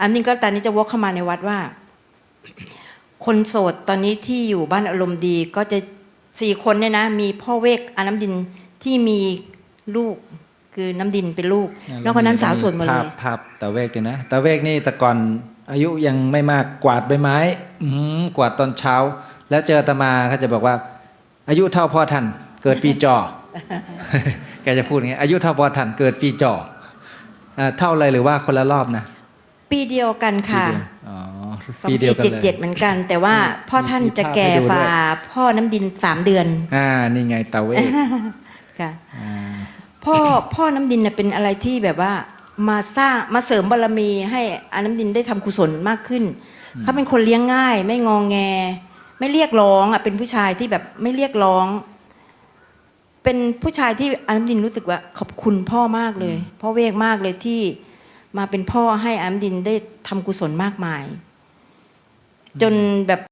อันนี้ก็ตอนนี้จะวกเข้ามาในวัดว่า คนโสดตอนนี้ที่อยู่บ้านอารมณ์ดีก็จะสี่คนเนี่ยนะ มีพ่อเวกอาน้ำดินที่มีลูกคือน้ำดินเป็นลูกแล้วคนนั้นสาวโสดหมดเลภาพยภาพตาเวกเลยนะตาเวกนี่แต่ก่อนอายุยังไม่มากกวาดใบไม้อื้อหือกวาดตอนเช้า แล้วเจออาตมาเขาจะบอกว่า อายุเท่าพ่อท่านเกิดปีจอแกจะพูดอย่างนี้อายุเท่าพ่อท่านเกิดปีจออ่าเท่าเลยหรือว่าคนละรอบนะ ปีเดียวกันค่ะปีเดียวอ๋อสองปีเดียสี่วกันเจ็ดเลยเจ็ดเหมือนกัน แต่ว่าพ่อท่านจะแก่มีภาพให้ดูด้วย ฝ่าพ่อน้ำดินสามเดือนอ่า นี่ไงตาเวกค่ะ อ่า พ่อพ่อน้ำดินเนี่ยเป็นอะไรที่แบบว่ามาสร้างมาเสริมบารมีให้อาน้ำดินได้ทำกุศลมากขึ้น เขาเป็นคนเลี้ยงง่าย ไม่งองแง ไม่เรียกร้องอะเป็นผู้ชายที่แบบไม่เรียกร้อง เป็นผู้ชายที่อาน้ำดินรู้สึกว่า ขอบคุณพ่อมากเลยพ่อเวกมากเลยที่ มาเป็นพ่อให้อาน้ำดินได้ทำกุศลมากมาย จนแบบ